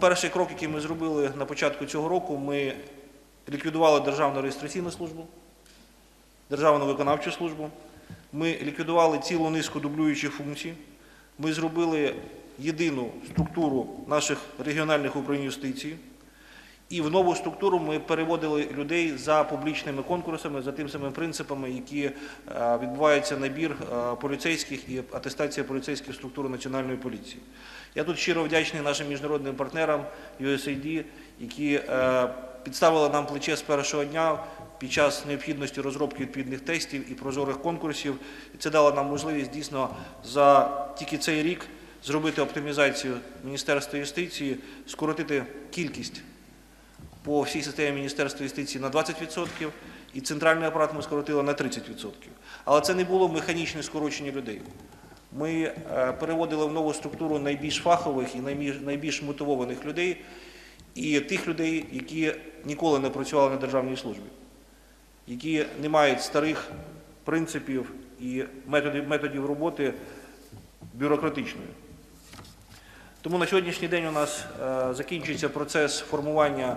Перший крок, який ми зробили на початку цього року, ми ліквідували Державну реєстраційну службу, Державну виконавчу службу. Ми ліквідували цілу низку дублюючих функцій. Ми зробили єдину структуру наших регіональних управлінь юстиції. І в нову структуру ми переводили людей за публічними конкурсами, за тим самим принципами, які е, відбувається набір е, поліцейських і атестація поліцейських структур Національної поліції. Я тут щиро вдячний нашим міжнародним партнерам USAID, які е, підставили нам плече з першого дня під час необхідності розробки відповідних тестів і прозорих конкурсів. Це дало нам можливість дійсно за тільки цей рік зробити оптимізацію Міністерства юстиції, скоротити кількість по всій системі Міністерства юстиції на 20%, і центральний апарат ми скоротили на 30%. Але це не було механічне скорочення людей. Ми е, переводили в нову структуру найбільш фахових і найбільш, мотивованих людей, і тих людей, які ніколи не працювали на державній службі, які не мають старих принципів і методів, роботи бюрократичної. Тому на сьогоднішній день у нас е, закінчується процес формування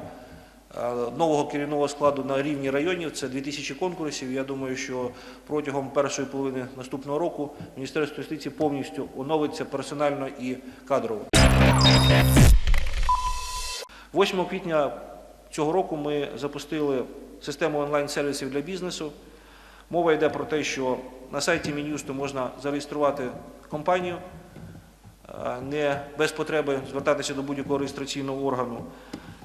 нового керівного складу на рівні районів. Це 2000 конкурсів. Я думаю, що протягом першої половини наступного року Міністерство юстиції повністю оновиться персонально і кадрово. 8 квітня цього року ми запустили систему онлайн-сервісів для бізнесу. Мова йде про те, що на сайті Мін'юсту можна зареєструвати компанію, е, не без потреби звертатися до будь-якого реєстраційного органу.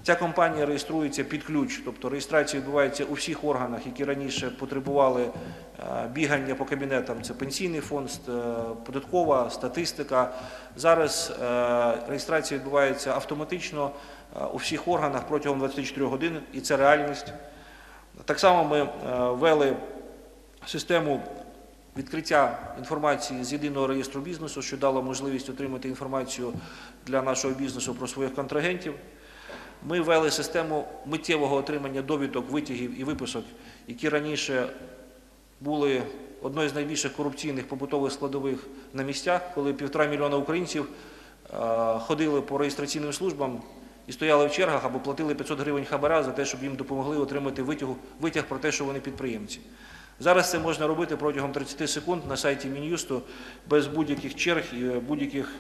Ця компанія реєструється під ключ, тобто реєстрація відбувається у всіх органах, які раніше потребували е, бігання по кабінетам. Це пенсійний фонд, е, податкова, статистика. Зараз е, реєстрація відбувається автоматично у всіх органах протягом 24 годин, і це реальність. Так само ми ввели систему відкриття інформації з єдиного реєстру бізнесу, що дало можливість отримати інформацію для нашого бізнесу про своїх контрагентів. Ми ввели систему миттєвого отримання довідок, витягів і виписок, які раніше були одною з найбільших корупційних побутових складових на місцях, коли півтора мільйона українців е, ходили по реєстраційним службам і стояли в чергах або платили 500 гривень хабара за те, щоб їм допомогли отримати витяг, витяг про те, що вони підприємці. Зараз це можна робити протягом 30 секунд на сайті Мін'юсту без будь-яких черг і будь-яких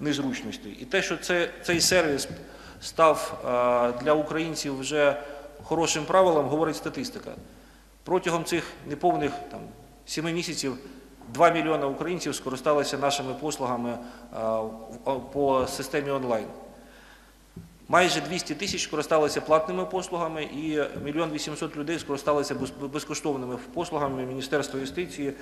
незручностей. І те, що це, цей сервіс став е, для українців вже хорошим правилом, говорить статистика. Протягом цих неповних там, 7 місяців 2 мільйони українців скористалися нашими послугами е, по системі онлайн. Майже 200 тисяч скористалися платними послугами і мільйон 800 людей скористалися безкоштовними послугами Міністерства юстиції